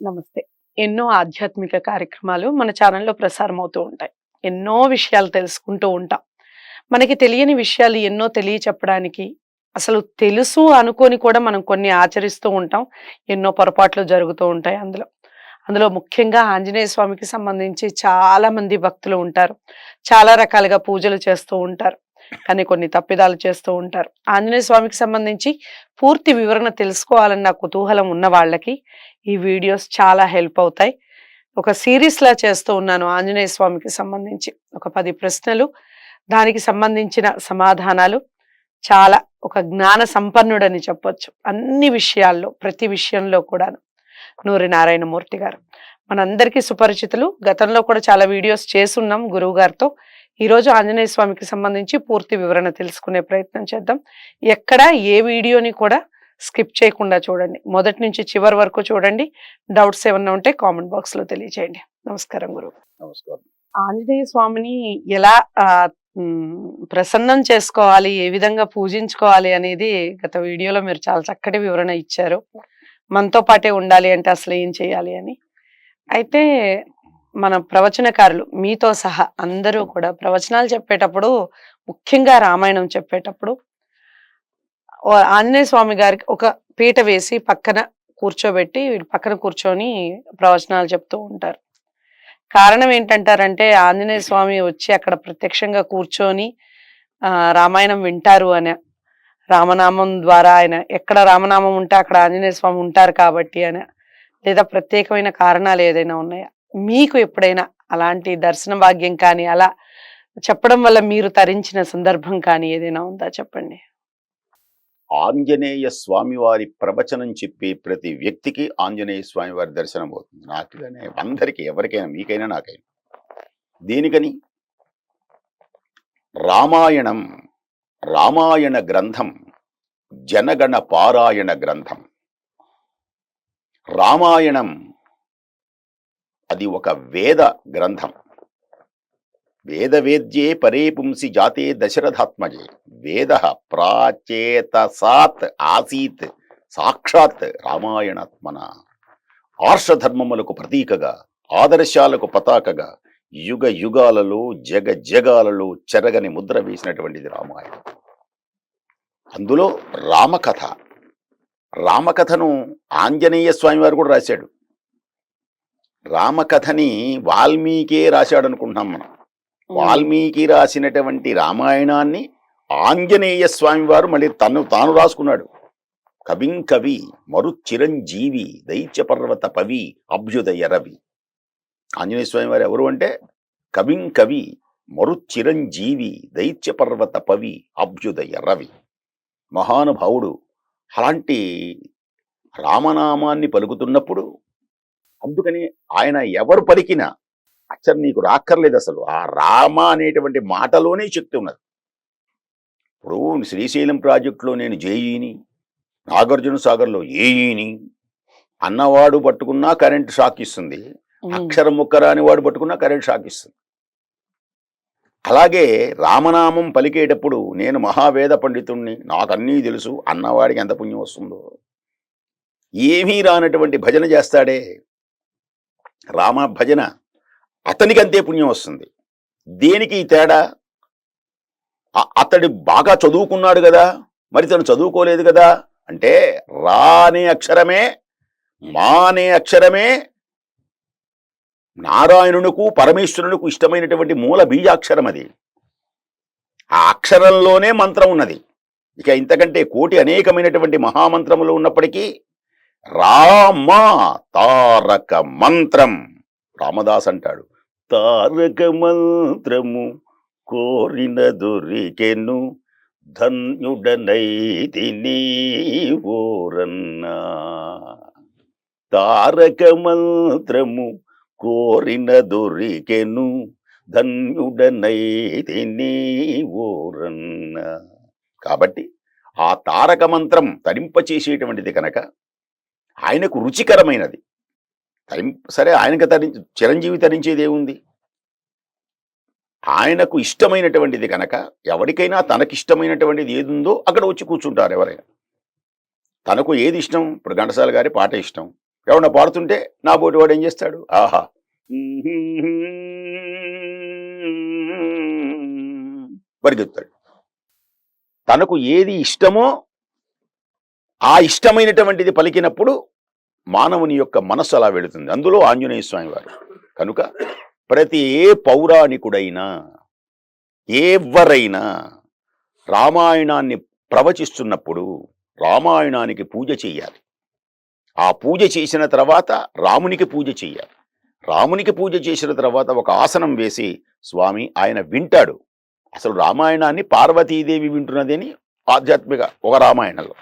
నమస్తే. ఎన్నో ఆధ్యాత్మిక కార్యక్రమాలు మన ఛానల్లో ప్రసారం అవుతూ ఉంటాయి. ఎన్నో విషయాలు తెలుసుకుంటూ ఉంటాం. మనకి తెలియని విషయాలు ఎన్నో తెలియచెప్పడానికి అసలు తెలుసు అనుకొని కూడా మనం కొన్ని ఆచరిస్తూ ఉంటాం. ఎన్నో పొరపాట్లు జరుగుతూ ఉంటాయి అందులో. అందులో ముఖ్యంగా ఆంజనేయ స్వామికి సంబంధించి చాలా మంది భక్తులు ఉంటారు. చాలా రకాలుగా పూజలు చేస్తూ ఉంటారు. కానీ కొన్ని తప్పిదాలు చేస్తూ ఉంటారు. ఆంజనేయ స్వామికి సంబంధించి పూర్తి వివరణ తెలుసుకోవాలన్న కుతూహలం ఉన్న వాళ్ళకి ఈ వీడియోస్ చాలా హెల్ప్ అవుతాయి. ఒక సిరీస్లా చేస్తూ ఉన్నాను ఆంజనేయ స్వామికి సంబంధించి. ఒక పది ప్రశ్నలు దానికి సంబంధించిన సమాధానాలు చాలా ఒక జ్ఞాన సంపన్నుడని చెప్పొచ్చు. అన్ని విషయాల్లో ప్రతి విషయంలో కూడాను. నూరి నారాయణమూర్తి గారు. మనందరికీ సుపరిచితులు. గతంలో కూడా చాలా వీడియోస్ చేసున్నాం గురువు గారితో. ఈరోజు ఆంజనేయ స్వామికి సంబంధించి పూర్తి వివరణ తెలుసుకునే ప్రయత్నం చేద్దాం. ఎక్కడ ఏ వీడియోని కూడా స్కిప్ చేయకుండా చూడండి. మొదటి నుంచి చివరి వరకు చూడండి. డౌట్స్ ఏమన్నా ఉంటే కామెంట్ బాక్స్లో తెలియజేయండి. నమస్కారం గురువు నమస్కారం. ఆంజనేయ స్వామిని ఎలా ప్రసన్నం చేసుకోవాలి ఏ విధంగా పూజించుకోవాలి అనేది గత వీడియోలో మీరు చాలా చక్కటి వివరణ ఇచ్చారు. మనతో పాటే ఉండాలి అంటే అసలు ఏం చేయాలి అని. అయితే మన ప్రవచనకారులు మీతో సహా అందరూ కూడా ప్రవచనాలు చెప్పేటప్పుడు ముఖ్యంగా రామాయణం చెప్పేటప్పుడు ఆంజనేయ స్వామి గారికి ఒక పీట వేసి పక్కన కూర్చోబెట్టి వీడు పక్కన కూర్చొని ప్రవచనాలు చెప్తూ ఉంటారు. కారణం ఏంటంటారంటే ఆంజనేయ స్వామి వచ్చి అక్కడ ప్రత్యక్షంగా కూర్చొని రామాయణం వింటారు అని రామనామం ద్వారా ఆయన ఎక్కడ రామనామం ఉంటే అక్కడ ఆంజనేయ స్వామి ఉంటారు కాబట్టి అని లేదా ప్రత్యేకమైన కారణాలు ఏదైనా ఉన్నాయా? మీకు ఎప్పుడైనా అలాంటి దర్శన భాగ్యం కానీ అలా చెప్పడం వల్ల మీరు తరించిన సందర్భం కానీ ఏదైనా ఉందా? చెప్పండి. ఆంజనేయ స్వామివారి ప్రవచనం చెప్పే ప్రతి వ్యక్తికి ఆంజనేయ స్వామివారి దర్శనం అవుతుంది. నాకు అందరికీ ఎవరికైనా మీకైనా నాకైనా. దేనికని? రామాయణం రామాయణ గ్రంథం జనగణ పారాయణ గ్రంథం. రామాయణం అది ఒక వేద గ్రంథం. వేదవేద్యే పరే పుంసి జాతే దశరథాత్మజే. వేద ప్రాచేతసాత్ ఆసీత్ సాక్షాత్ రామాయణాత్మన. ఆర్షధర్మములకు ప్రతీకగా ఆదర్శాలకు పతాకగా యుగ యుగాలలో జగ జగాలలో చెరగని ముద్ర వేసినటువంటిది రామాయణం. అందులో రామకథ. రామకథను ఆంజనేయ స్వామి వారు కూడా రాశాడు. రామకథని వాల్మీకే రాశాడు అనుకుంటున్నాం మనం వాల్మీకి రాసినటువంటి రామాయణాన్ని ఆంజనేయ స్వామి వారు మళ్ళీ తను తాను రాసుకున్నాడు. కవిం కవి మరు చిరంజీవి దైత్య పర్వత పవి అభ్యుదయ రవి. ఆంజనేయ స్వామి వారు ఎవరు అంటే? కవిం కవి మరు చిరంజీవి దైత్య పర్వత పవి అభ్యుదయ రవి. మహానుభావుడు. అలాంటి రామనామాన్ని పలుకుతున్నప్పుడు అందుకని ఆయన ఎవరు పలికినా అచ్చరు నీకు రాక్కర్లేదు అసలు. ఆ రామ అనేటువంటి మాటలోనే శక్తి ఉన్నది ఇప్పుడు శ్రీశైలం ప్రాజెక్టులో నేను జేఈని నాగార్జున సాగర్లో ఏఈని అన్నవాడు పట్టుకున్నా కరెంట్ షాక్ ఇస్తుంది. అక్షరం ముక్కరాని వాడు పట్టుకున్నా కరెంట్ షాక్ ఇస్తుంది. అలాగే రామనామం పలికేటప్పుడు నేను మహావేద పండితుణ్ణి నాకు అన్నీ తెలుసు అన్నవాడికి ఎంత పుణ్యం వస్తుందో. ఏమీ రానటువంటి భజన చేస్తాడే రామ భజన అతనికి అంతే పుణ్యం వస్తుంది. దేనికి ఈ తేడా? అతడు బాగా చదువుకున్నాడు కదా మరి తను చదువుకోలేదు కదా అంటే రా అనే అక్షరమే మా అనే అక్షరమే నారాయణునకు పరమేశ్వరునకు ఇష్టమైనటువంటి మూల బీజాక్షరం అది. ఆ అక్షరంలోనే మంత్రం ఉన్నది. ఇక ఇంతకంటే కోటి అనేకమైనటువంటి మహామంత్రములు ఉన్నప్పటికీ రామ తారక మంత్రం. రామదాస్ అంటాడు తారక మంత్రము కోరిన దొరికెను ధన్యుడనైతి ఓరన్నా. తారక మంత్రము కోరిన దొరికెను ధన్యుడనైతి ఓరన్నా. కాబట్టి ఆ తారక మంత్రం తరింపచేసేటువంటిది కనుక ఆయనకు రుచికరమైనది. టైం సరే ఆయనకు తరించి చిరంజీవి తరించేది ఏముంది ఆయనకు ఇష్టమైనటువంటిది కనుక ఎవరికైనా తనకిష్టమైనటువంటిది ఏది ఉందో అక్కడ వచ్చి కూర్చుంటారు ఎవరైనా. తనకు ఏది ఇష్టం? ఇప్పుడు ఘంటసాల గారి పాట ఇష్టం. ఎవరన్నా పాడుతుంటే నా బోటి వాడు ఏం చేస్తాడు? ఆహా. పరిగెత్తాడు తనకు ఏది ఇష్టమో ఆ ఇష్టమైనటువంటిది పలికినప్పుడు మానవుని యొక్క మనస్సు అలా వెళుతుంది. అందులో ఆంజనేయ స్వామి వారు. కనుక ప్రతి ఏ పౌరాణికుడైనా ఎవరైనా రామాయణాన్ని ప్రవచిస్తున్నప్పుడు రామాయణానికి పూజ చేయాలి. ఆ పూజ చేసిన తర్వాత రామునికి పూజ చేయాలి. రామునికి పూజ చేసిన తర్వాత ఒక ఆసనం వేసి స్వామి ఆయన వింటాడు. అసలు రామాయణాన్ని పార్వతీదేవి వింటున్నదని ఆధ్యాత్మిక ఒక రామాయణంలో.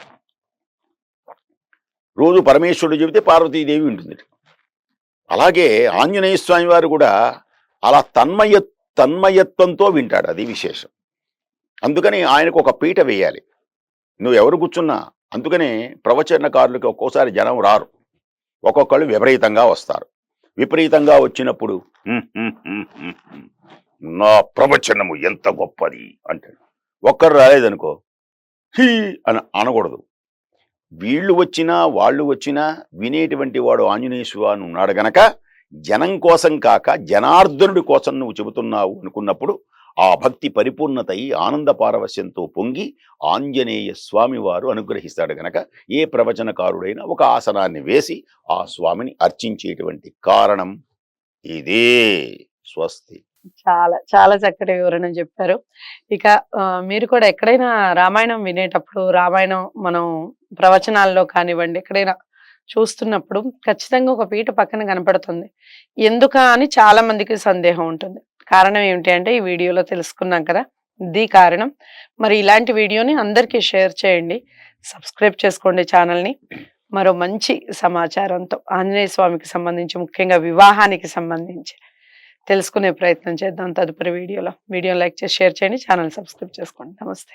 రోజు పరమేశ్వరుడు చెబితే పార్వతీదేవి వింటుంది. అలాగే ఆంజనేయ స్వామి వారు కూడా అలా తన్మయ తన్మయత్వంతో వింటాడు. అది విశేషం. అందుకని ఆయనకు ఒక పీట వేయాలి. నువ్వు ఎవరు కూర్చున్నా అందుకనే ప్రవచనకారులకి ఒక్కోసారి జనం రారు. ఒక్కొక్కళ్ళు విపరీతంగా వస్తారు. విపరీతంగా వచ్చినప్పుడు నా ప్రవచనము ఎంత గొప్పది అంటాడు. ఒక్కరు రాలేదనుకో హీ అని అనకూడదు. వీళ్ళు వచ్చినా వాళ్ళు వచ్చినా వినేటువంటి వాడు ఆంజనేయ స్వామి ఉన్నాడు గనక జనం కోసం కాక జనార్దనుడి కోసం నువ్వు చెబుతున్నావు అనుకున్నప్పుడు ఆ భక్తి పరిపూర్ణత ఆనంద పారవశ్యంతో పొంగి ఆంజనేయ స్వామి వారు అనుగ్రహిస్తాడు గనక ఏ ప్రవచనకారుడైనా ఒక ఆసనాన్ని వేసి ఆ స్వామిని అర్చించేటువంటి కారణం ఇదే. స్వస్తి. చాలా చాలా చక్కటి వివరణ చెప్పారు. ఇక మీరు కూడా ఎక్కడైనా రామాయణం వినేటప్పుడు రామాయణం మనం ప్రవచనాల్లో కానివ్వండి ఎక్కడైనా చూస్తున్నప్పుడు ఖచ్చితంగా ఒక పీట పక్కన కనపడుతుంది. ఎందుక అని చాలా మందికి సందేహం ఉంటుంది. కారణం ఏమిటి అంటే ఈ వీడియోలో తెలుసుకున్నాం కదా ఇది కారణం. మరి ఇలాంటి వీడియోని అందరికీ షేర్ చేయండి. సబ్స్క్రైబ్ చేసుకోండి ఛానల్ని. మరో మంచి సమాచారంతో ఆంజనేయ స్వామికి సంబంధించి ముఖ్యంగా వివాహానికి సంబంధించి తెలుసుకునే ప్రయత్నం చేద్దాం తదుపరి వీడియోలో. వీడియో లైక్ చేసి షేర్ చేయండి. ఛానల్ సబ్స్క్రైబ్ చేసుకోండి. నమస్తే.